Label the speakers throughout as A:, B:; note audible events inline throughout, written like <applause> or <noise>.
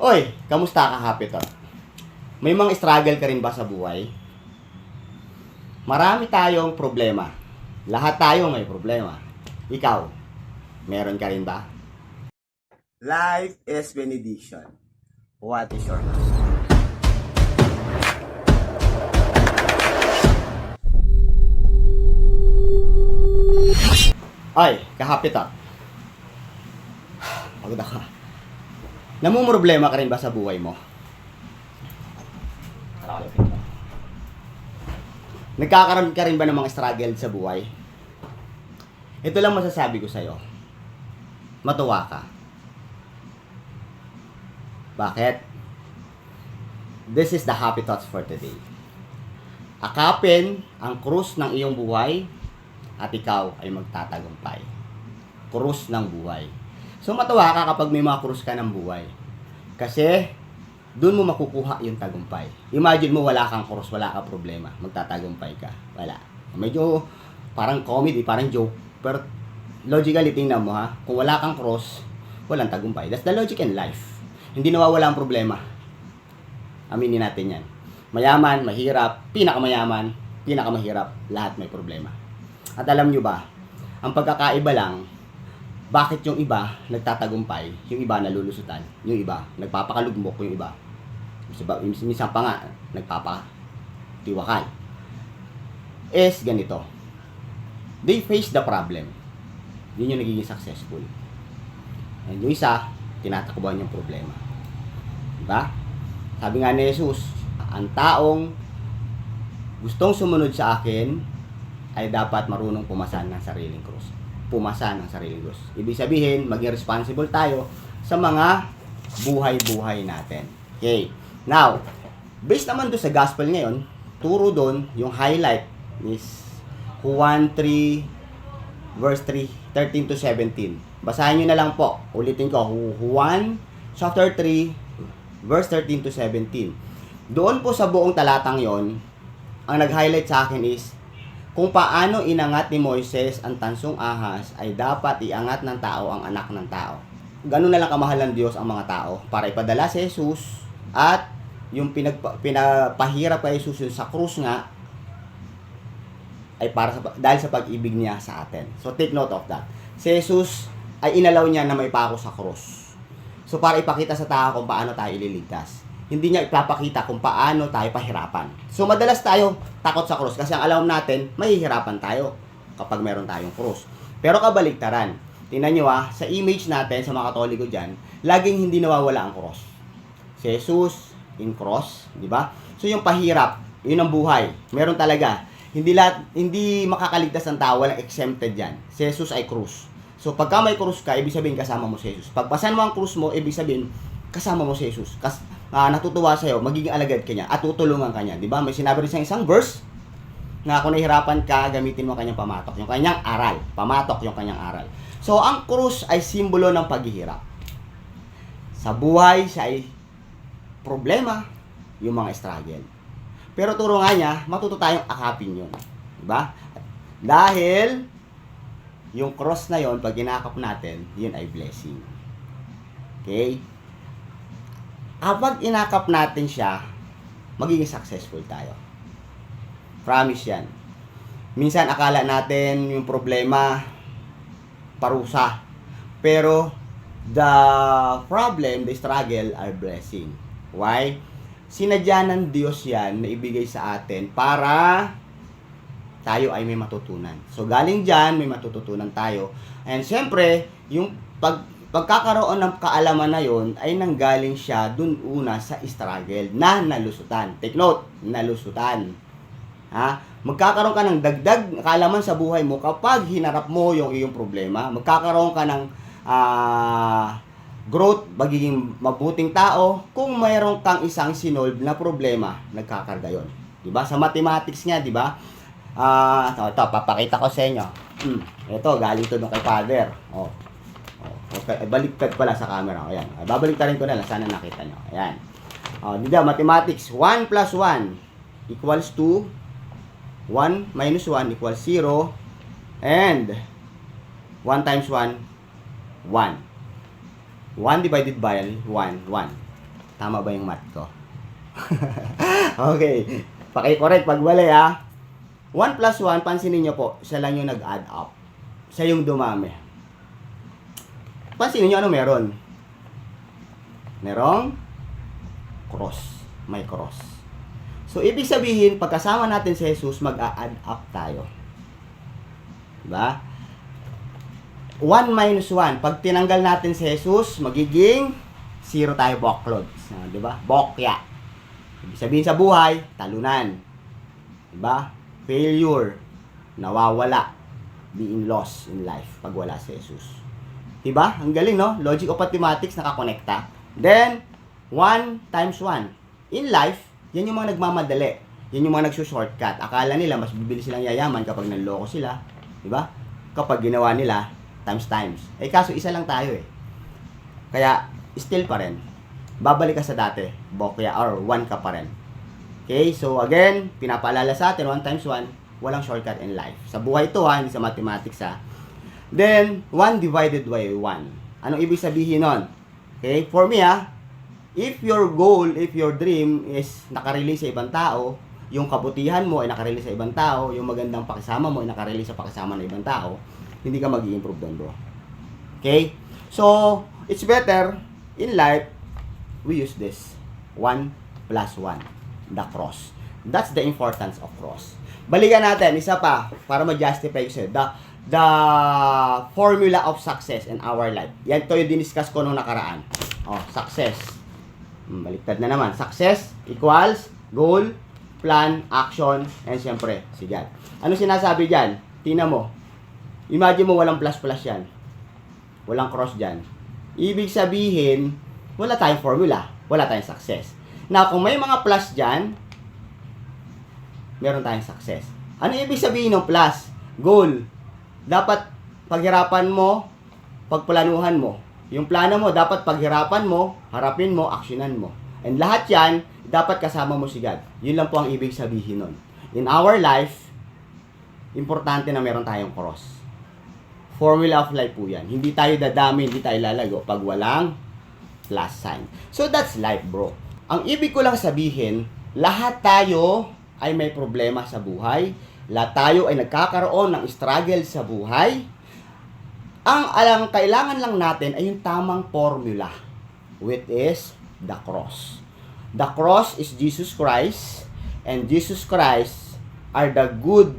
A: Oy, kamusta ka, Hapitot? May mga struggle ka rin ba sa buhay? Marami tayong problema. Lahat tayo may problema. Ikaw, meron ka rin ba? Life is benediction. What is your Ay, kahapitot. <sighs> Pagod ako. Namumroblema ka rin ba sa buhay mo? Nagkakaroon ka rin ba ng mga struggle sa buhay? Ito lang masasabi ko sa'yo. Matuwa ka. Bakit? This is the happy thoughts for today. Akapin ang krus ng iyong buhay at ikaw ay magtatagumpay. Krus ng buhay. So matuwa ka kapag may mga krus ka ng buhay. Kasi doon mo makukuha yung tagumpay. Imagine mo wala kang krus, wala kang problema. Magtatagumpay ka. Wala. Medyo parang comedy, parang joke. Pero logically tingnan mo ha, kung wala kang cross, walang tagumpay. That's the logic in life. Hindi nawawala ang problema. Aminin natin yan. Mayaman, mahirap, pinakamayaman, pinakamahirap, lahat may problema. At alam nyo ba, ang pagkakaiba lang, bakit yung iba nagtatagumpay, yung iba nalulusutan, yung iba nagpapakalugmok, yung iba, minsan pa nga, nagpapatiwakal. Is ganito, they face the problem. Yun yung nagiging successful. And yung isa, tinatakbuhan yung problema. Diba? Sabi nga ni Jesus, ang taong gustong sumunod sa akin ay dapat marunong pumasan ng sariling krus. Pumasan ng sariling krus. Ibig sabihin, maging responsible tayo sa mga buhay-buhay natin. Okay. Now, based naman doon sa gospel ngayon, turo doon, yung highlight is Juan 3 verse 3, 13 to 17. Basahin nyo na lang po. Ulitin ko. Juan chapter 3 verse 13 to 17. Doon po sa buong talatang yon, ang nag-highlight sa akin is kung paano inangat ni Moises ang tansong ahas ay dapat iangat ng tao ang anak ng tao. Ganun na lang kamahal ng Diyos ang mga tao para ipadala si Jesus at yung pinagpa, pinapahirap kay Jesus yun sa krus nga ay para sa dahil sa pag-ibig niya sa atin. So take note of that. Si Jesus ay inalaw niya na may pako sa krus. So para ipakita sa tao kung paano tayo ililigtas. Hindi niya ipapakita kung paano tayo pahirapan. So madalas tayo takot sa krus kasi ang alam natin, mahihirapan tayo kapag meron tayong krus. Pero kabaligtaran, tingnan nyo ah, sa image natin sa mga katoliko dyan, laging hindi nawawala ang cross. Si Jesus in cross, di ba? So yung pahirap, yun ang buhay. Meron talaga. Hindi lahat, hindi makakaligtas ng tao, walang exempted yan. Si Jesus ay krus. So pagka may krus ka, ibig sabihin kasama mo si Jesus. Pagpasan mo ang krus mo, ibig sabihin kasama mo si Jesus. Kas, ah, natutuwa sa'yo, magiging alagad ka niya at tutulungan ka niya. Di ba? May sinabi rin sa isang verse na kung nahihirapan ka, gamitin mo ang kanyang pamatok. Yung kanyang aral. Pamatok yung kanyang aral. So, ang krus ay simbolo ng paghihirap. Sa buhay, ay problema, yung mga struggle. Pero turo nga niya, matuto tayong akapin yun. Diba? Dahil, yung cross na yon pag ginakap natin, yun ay blessing. Okay? Kapag inakap natin siya, magiging successful tayo. Promise yan. Minsan akala natin yung problema parusa. Pero the problem, the struggle are blessing. Why? Sinadya ng Diyos yan na ibigay sa atin para tayo ay may matutunan. So galing dyan, may matututunan tayo. And syempre, yung pag pagkakaroon ng kaalaman na yon ay nanggaling siya dun una sa struggle na nalusutan. Take note, nalusutan. Ha? Magkakaroon ka ng dagdag kaalaman sa buhay mo kapag hinarap mo yung iyong problema. Magkakaroon ka ng ah, growth, magiging mabuting tao kung mayroon kang isang sinolve na problema, nagkakarga yon. 'Di ba? Sa mathematics nga, 'di ba? Ah, ito, papakita ko sa inyo. Hmm, ito, galing to nung kay father. Oh. Okay, baliktad pala sa camera. Ayan. Ah, Babaliktarin ko na lang. Sana nakita nyo. Ayan. Oh, dito, mathematics. 1 plus 1 equals to 1 minus 1 equals 0. And 1 times 1, 1. 1 divided by 1, 1. Tama ba yung math ko? <laughs> okay. Paki-correct pag mali ha. 1 plus 1, pansinin nyo po, siya lang yung nag-add up. Siya yung dumami. Pansinin nyo ano meron? Merong cross. May cross. So, ibig sabihin, pagkasama natin si Jesus, mag-a-add up tayo. Diba? 1 minus 1. Pag tinanggal natin si Jesus, magiging 0 tayo boklods. Ah, diba? Bokya. Ibig sabihin sa buhay, talunan. Diba? Failure. Nawawala. Being lost in life pag wala si Jesus. Diba? Ang galing, no? Logic of mathematics nakakonekta. Then, 1 times 1. In life, yan yung mga nagmamadali. Yan yung mga nagsushortcut. Akala nila mas bibilis silang yayaman kapag nanloko sila. Diba? Kapag ginawa nila, times times. Eh kaso isa lang tayo eh. Kaya, still pa rin. Babalik ka sa dati. Bokya or 1 ka pa rin. Okay, so again, pinapaalala sa atin, 1 times 1, walang shortcut in life. Sa buhay to ha, hindi sa mathematics ha. Then, 1 divided by 1. Anong ibig sabihin nun? Okay, for me ha, if your goal, if your dream is nakarelease sa ibang tao, yung kabutihan mo ay nakarelease sa ibang tao, yung magandang pakisama mo ay nakarelease sa pakisama ng ibang tao, hindi ka mag improve doon bro. Okay? So, it's better in life, we use this. 1 plus 1 the cross. That's the importance of cross. Balikan natin, isa pa, para ma-justify ko sa'yo. The, the formula of success in our life. Yan to yung diniscuss ko nung nakaraan. Oh, success. Hmm, baliktad na naman. Success equals goal, plan, action, and siyempre, si God. Ano sinasabi dyan? Tina mo. Imagine mo walang plus-plus yan. Walang cross dyan. Ibig sabihin, wala tayong formula. Wala tayong success. Now, kung may mga plus dyan, meron tayong success. Ano ibig sabihin ng plus? Goal. Dapat paghirapan mo, pagplanuhan mo. Yung plano mo, dapat paghirapan mo, harapin mo, aksyonan mo. And lahat yan, dapat kasama mo si God. Yun lang po ang ibig sabihin nun. In our life, importante na meron tayong cross. Formula of life po yan. Hindi tayo dadami, hindi tayo lalago pag walang plus sign. So that's life, bro. Ang ibig ko lang sabihin, lahat tayo ay may problema sa buhay. Lahat tayo ay nagkakaroon ng struggle sa buhay. Ang alang kailangan lang natin ay yung tamang formula, which is the cross. The cross is Jesus Christ, and Jesus Christ are the good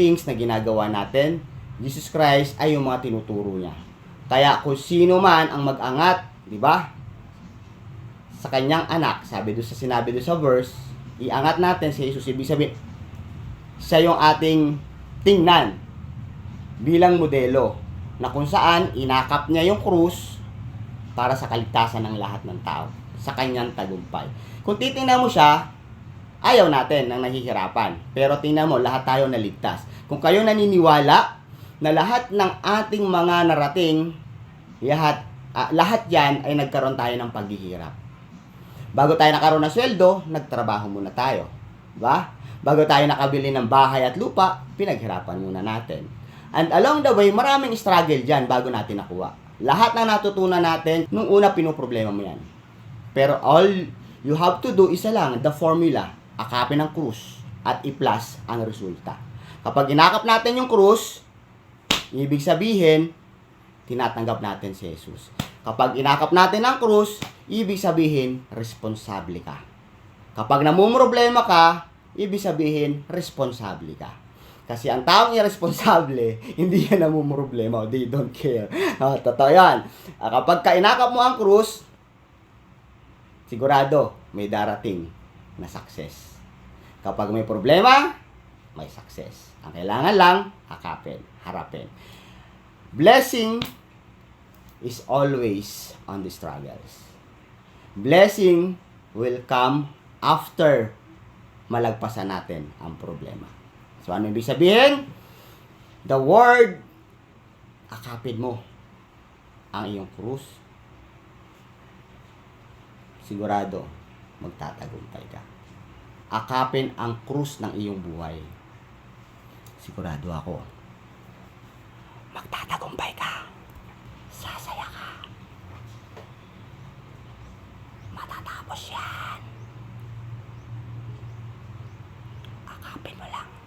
A: things na ginagawa natin. Jesus Christ ay yung mga tinuturo niya. Kaya kung sino man ang mag-angat, di ba? Sa kanyang anak, sabi doon sa sinabi doon sa verse, iangat natin si Jesus. Ibig sabihin, siya yung ating tingnan bilang modelo na kung saan inakap niya yung krus para sa kaligtasan ng lahat ng tao sa kanyang tagumpay. Kung titingnan mo siya, ayaw natin ng nahihirapan. Pero tingnan mo, lahat tayo naligtas. Kung kayo naniniwala na lahat ng ating mga narating, lahat, ah, lahat yan ay nagkaroon tayo ng paghihirap. Bago tayo nakaroon ng sweldo, nagtrabaho muna tayo. Diba? Bago tayo nakabili ng bahay at lupa, pinaghirapan muna natin. And along the way, maraming struggle dyan bago natin nakuha. Lahat ng natutunan natin, nung una pinoproblema mo yan. Pero all you have to do isa lang, the formula. Akapin ang krus at i-plus ang resulta. Kapag inakap natin yung krus, ibig sabihin, tinatanggap natin si Jesus. Kapag inakap natin ang krus, ibig sabihin, responsable ka. Kapag namumroblema ka, ibig sabihin, responsable ka. Kasi ang taong irresponsable, <laughs> hindi yan namumroblema. They don't care. <laughs> Ah, totoo yan. Ah, kapag ka inakap mo ang krus, sigurado, may darating na success. Kapag may problema, may success. Ang kailangan lang, hakapin, harapin. Blessing is always on the struggles. Blessing will come after malagpasan natin ang problema. So, ano ibig sabihin? The word, akapin mo ang iyong krus. Sigurado, magtatagumpay ka. Akapin ang krus ng iyong buhay. Sigurado ako, magtatagumpay ka. Sasaya ka. Matataas Matapos yan. Akapin mo lang.